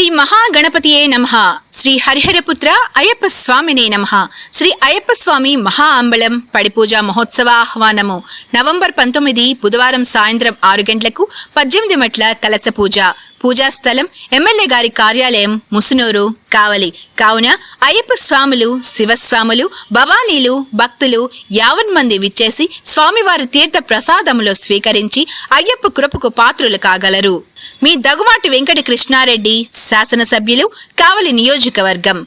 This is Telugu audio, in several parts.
శ్రీ మహాగణపతియే నమ. శ్రీ హరిహరపుత్ర అయ్యప్ప స్వామినే నమ. శ్రీ అయ్యప్ప స్వామి మహా అంబళం పడిపూజ మహోత్సవ ఆహ్వానము. నవంబర్ పంతొమ్మిది బుధవారం సాయంత్రం ఆరు గంటలకు పద్దెనిమిది మెట్ల కలస పూజ. పూజా స్థలం ఎమ్మెల్యే గారి కార్యాలయం ముసునూరు. కావలి. కావున అయ్యప్ప స్వాములు శివస్వాములు భవానీలు భక్తులు యావన్ మంది విచ్చేసి స్వామివారి తీర్థ ప్రసాదములో స్వీకరించి అయ్యప్ప కృపకు పాత్రులు కాగలరు. మీ దగుమాటి వెంకట కృష్ణారెడ్డి శాసనసభ్యులు కావలి నియోజకవర్గం.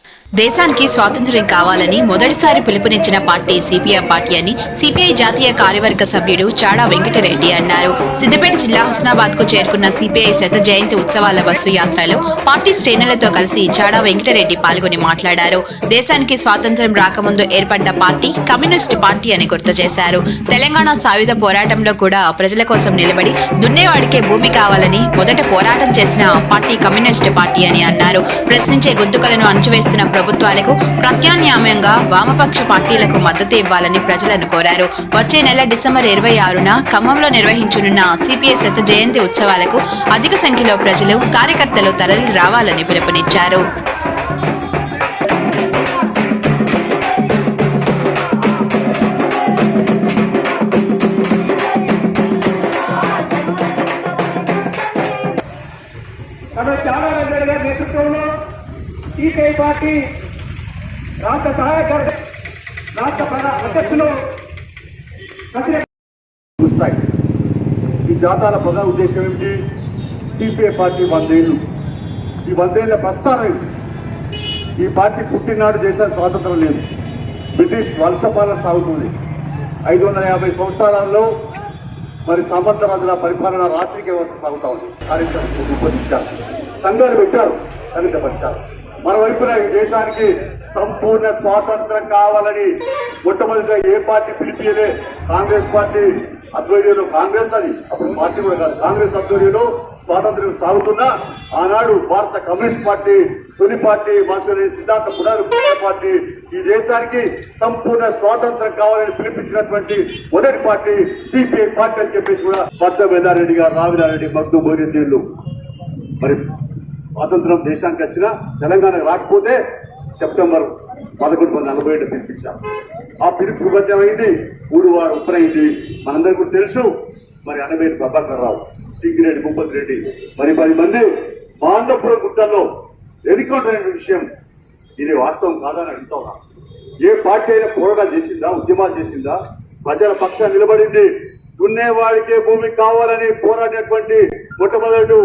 దేశానికి స్వాతంత్ర్యం కావాలని మొదటిసారి పిలుపునిచ్చిన పార్టీ సిపిఐ పార్టీ అని సిపిఐ జాతీయ కార్యవర్గ సభ్యుడు చాడా వెంకటరెడ్డి అన్నారు. సిద్దిపేట జిల్లా హుస్నాబాద్కు చేరుకున్న సిపిఐ శత జయంతి ఉత్సవాల బస్సు యాత్రలో పార్టీ శ్రేణులతో కలిసి చాడా వెంకటరెడ్డి పాల్గొని మాట్లాడారు. దేశానికి స్వాతంత్ర్యం రాకముందు ఏర్పడ్డ పార్టీ కమ్యూనిస్ట్ పార్టీ అని గుర్తు చేశారు. తెలంగాణ సాయుధ పోరాటంలో కూడా ప్రజల కోసం నిలబడి దున్నేవాడికే భూమి కావాలని మొదట పోరాటం చేసిన పార్టీ కమ్యూనిస్ట్ పార్టీ అని అన్నారు. ప్రశ్నించే గొంతుకలను అణచివేస్తున్న ప్రభుత్వాలకు ప్రత్యామ్నాయంగా వామపక్ష పార్టీలకు మద్దతు ఇవ్వాలని ప్రజలను కోరారు. వచ్చే నెల డిసెంబర్ ఇరవై ఆరున ఖమ్మంలో నిర్వహించనున్న సిపిఐ శత జయంతి ఉత్సవాలకు అధిక సంఖ్యలో ప్రజలు కార్యకర్తలు తరలి రావాలని పిలుపునిచ్చారు. చాలా నేతృత్వంలో సిపిఐ పార్టీ రాష్ట్ర సహాయక రాష్ట్ర అధ్యక్షులు చూస్తాయి ఈ జాతాల ప్రధాన ఉద్దేశం ఏమిటి? సిపిఐ పార్టీ వందేళ్ళు. ఈ వందేళ్ళ ప్రస్థానం ఏమిటి? ఈ పార్టీ పుట్టినాడు చేసిన స్వాతంత్రం లేదు. బ్రిటిష్ వలస పాలన సాగుతుంది. ఐదు వందల యాభై సంవత్సరాల్లో మరి సామర్థ్యవాదుల పరిపాలన రాత్రిక వ్యవస్థ సాగుతా ఉంది. కార్యక్రమం రూపొందించారు. సంఘాలు పెట్టారు. ఖండితపరిచారు మరోవైపున ఈ దేశానికి సంపూర్ణ స్వాతంత్రం కావాలని మొట్టమొదటిగా ఏ పార్టీ పిలిపియలే కాంగ్రెస్ పార్టీ ఆధ్వర్యంలో కాంగ్రెస్ అది అప్పుడు పార్టీ కూడా కాదు కాంగ్రెస్ ఆధ్వర్యంలో స్వాతంత్ర్యం సాగుతున్నా ఆనాడు భారత కమ్యూనిస్ట్ పార్టీ తొలి పార్టీ మార్షల్ సిద్ధాంత పునరు పార్టీ. ఈ దేశానికి సంపూర్ణ స్వాతంత్రం కావాలని పిలిపించినటువంటి మొదటి పార్టీ సిపిఐ పార్టీ అని చెప్పేసి కూడా పద్మ వెల్లారెడ్డి గారు రావినారెడ్డి మగ్దు బోరిద్దీళ్ళు మరి స్వాతంత్రం దేశానికి వచ్చిన తెలంగాణకు రాకపోతే సెప్టెంబర్ పదకొండు వందల నలభై ఏడు పిలిపించారు ఆ పిలుపు విభజమైంది ఊడువారు ఉప్పరైంది మనందరికీ తెలుసు మరి అనవేరు ప్రభాకర్ రావు సింగిరెడ్డి భూపతి రెడ్డి మరి పది మంది మాండపురం గుట్టల్లో ఎన్నికౌంటర్ అయిన విషయం ఇది వాస్తవం కాదని అడుగుతా ఉన్నా. ఏ పార్టీ అయినా పోరాటం చేసిందా ఉద్యమాలు చేసిందా? ప్రజల పక్షాన్ని నిలబడింది. దున్నేవాడికే భూమి కావాలని పోరాడినటువంటి మొట్టమొదటి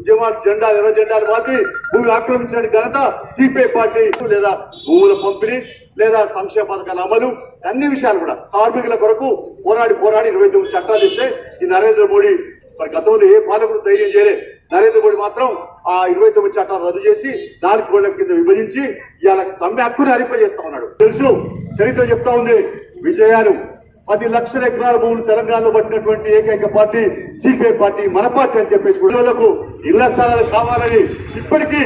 ఉద్యమాలు జెండాలు ఎర్ర జెండాలు మాకి భూమి ఆక్రమించిన ఘనత సిపిఐ పార్టీ లేదా భూముల పంపిణీ లేదా సంక్షేమ పథకాల అమలు అన్ని విషయాలు కూడా కార్మికుల కొరకు పోరాడి పోరాడి ఇరవై తొమ్మిది చట్టాలు ఇస్తే ఈ నరేంద్ర మోడీ మరి గతంలో ఏ పాలకుడు ధైర్యం చేయలే. నరేంద్ర మోడీ మాత్రం ఆ ఇరవై తొమ్మిది చట్టాలు రద్దు చేసి నాలుగు గోళ్ళ కింద విభజించి ఇవాళ సమ్మె హక్కును హరింపజేస్తా ఉన్నాడు. తెలుసు చరిత్ర చెప్తా ఉంది విజయాలు పది లక్షల ఎకరాల భూములు తెలంగాణలో పట్టినటువంటి ఏకైక పార్టీ సిపిఐ పార్టీ మన పార్టీ అని చెప్పేసి ప్రజలకు ఇళ్ళ స్థలాలు కావాలని ఇప్పటికీ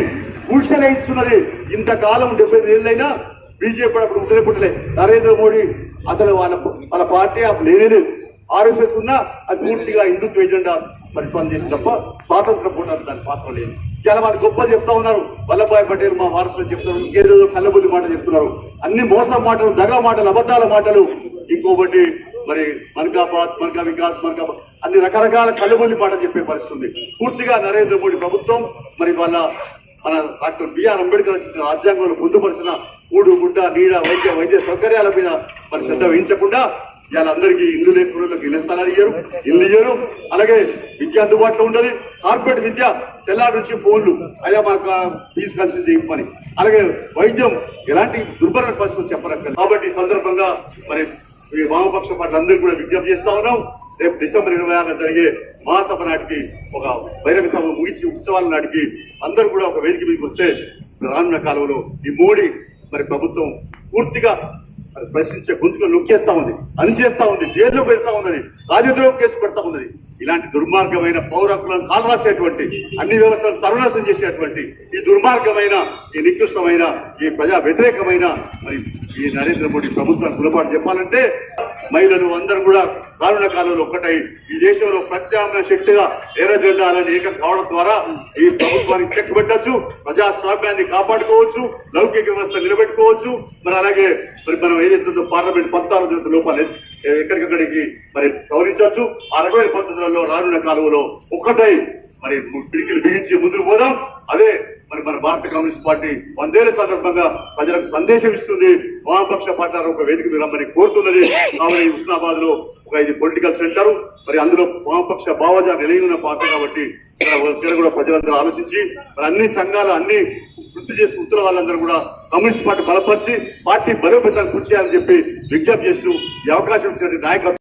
ఘోషణిస్తున్నది ఇంతకాలం డెబ్బై ఏళ్ళైనా బీజేపీ అప్పుడు ఉత్తరే పుట్టలే. నరేంద్ర మోడీ అసలు వాళ్ళ వాళ్ళ పార్టీ అప్పుడు లేనే ఆర్ఎస్ఎస్ ఉన్నా అది పూర్తిగా హిందుత్వ ఎజెండా పరిపాలన చేసి తప్ప స్వాతంత్ర పోరాటం దాని పాత్ర లేదు. చాలా మంది గొప్ప చెప్తా ఉన్నారు. వల్లభాయ్ పటేల్ మా వారసులు చెప్తున్నారు ఇంకేదో కల్లబుల్లి మాటలు చెప్తున్నారు. అన్ని మోసం మాటలు దగా మాటలు అబద్ధాల మాటలు ఇంకొకటి మరి మన్కాబాద్ మన్కా వికాస్ మన్కాబాద్ అన్ని రకరకాల కళ్ళబొల్లి మాటలు చెప్పే పరిస్థితి ఉంది పూర్తిగా నరేంద్ర మోడీ ప్రభుత్వం మరి వాళ్ళ మన డాక్టర్ బిఆర్ అంబేద్కర్ రచించిన రాజ్యాంగంలో పొందుపరిచిన కూడు గుడ్డ నీడ వైద్య వైద్య సౌకర్యాల మీద మరి శ్రద్ధ వహించకుండా వాళ్ళందరికీ ఇల్లు లేకుండా ఇల్లు స్థలాలు ఇయ్యరు ఇల్లు ఇయ్యరు. అలాగే విద్య అందుబాటులో ఉండదు కార్పొరేట్ విద్య తెల్లారి నుంచి ఫోన్లు అయ్యా మాకు ఫీజు కన్సిడర్ చేయమని అలాగే వైద్యం ఎలాంటి దుర్భర పరిస్థితులు చెప్పనక్కర్లేదు. కాబట్టి ఈ సందర్భంగా మరి ఈ వామపక్ష పట్ల అందరూ కూడా విజ్ఞప్తి చేస్తా ఉన్నాం. రేపు డిసెంబర్ ఇరవై ఆరున జరిగే మహాసభ నాటికి ఒక బహిరంగ సభ ముగించి ఉత్సవాల నాటికి అందరూ కూడా ఒక వేదిక మీదకి వస్తే రానున్న కాలంలో ఈ మోడీ మరి ప్రభుత్వం పూర్తిగా మరి ప్రశ్నించే గొంతుగా నొక్కేస్తా ఉంది. అణిచేస్తా ఉంది. జైల్లో పెడతా ఉన్నది. రాజద్రోహం కేసు పెడతా ఉన్నది. ఇలాంటి దుర్మార్గమైన పౌరకులను హక్కులను కాలరాసేటువంటి అన్ని వ్యవస్థలను సర్వనాశం చేసేటువంటి ఈ దుర్మార్గమైన ఈ నికృష్టమైన ఈ ప్రజా వ్యతిరేకమైన మరి ఈ నరేంద్ర మోడీ ప్రభుత్వానికి గుణపాటు చెప్పాలంటే మహిళలు అందరూ కూడా రానున్న కాలంలో ఒక్కటై ఈ దేశంలో ప్రత్యామ్నాయ శక్తిగా ఎర్ర ఏకం కావడం ద్వారా ఈ ప్రభుత్వానికి చెక్ పెట్టచ్చు ప్రజాస్వామ్యాన్ని కాపాడుకోవచ్చు లౌకిక వ్యవస్థ నిలబెట్టుకోవచ్చు. మరి అలాగే మరి మనం ఏదైతుందో పార్లమెంట్ పంతాలు లోపాలు ఎక్కడికక్కడికి మరి సవరించవచ్చు. ఆ రకమైన పద్ధతులలో రానున్న కాలంలో ఒక్కటై మరి పిడికిలు బిగించి ముందుకు పోదాం. అదే మరి మన భారత కమ్యూనిస్ట్ పార్టీ వందేళ్ళ సందర్భంగా ప్రజలకు సందేశం ఇస్తుంది. వామపక్ష పార్టీ ఒక వేదిక మీద రమ్మని కోరుతున్నది. కావున ఉస్నాబాద్ హుస్నాబాద్లో ఒక ఇది పొలిటికల్ సెంటర్ మరి అందులో వామపక్ష భావజా నిలయన ఉన్న పాత్ర కాబట్టి ఇక్కడ కూడా ప్రజలందరూ ఆలోచించి మరి అన్ని సంఘాలు అన్ని వృత్తి చేసి ఉత్తర వాళ్ళందరూ కూడా కమ్యూనిస్ట్ పార్టీ బలపరిచి పార్టీ బలోపేతానికి కృషి చేయాలని చెప్పి విజ్ఞప్తి చేస్తూ ఈ అవకాశం ఇచ్చినటువంటి నాయకత్వం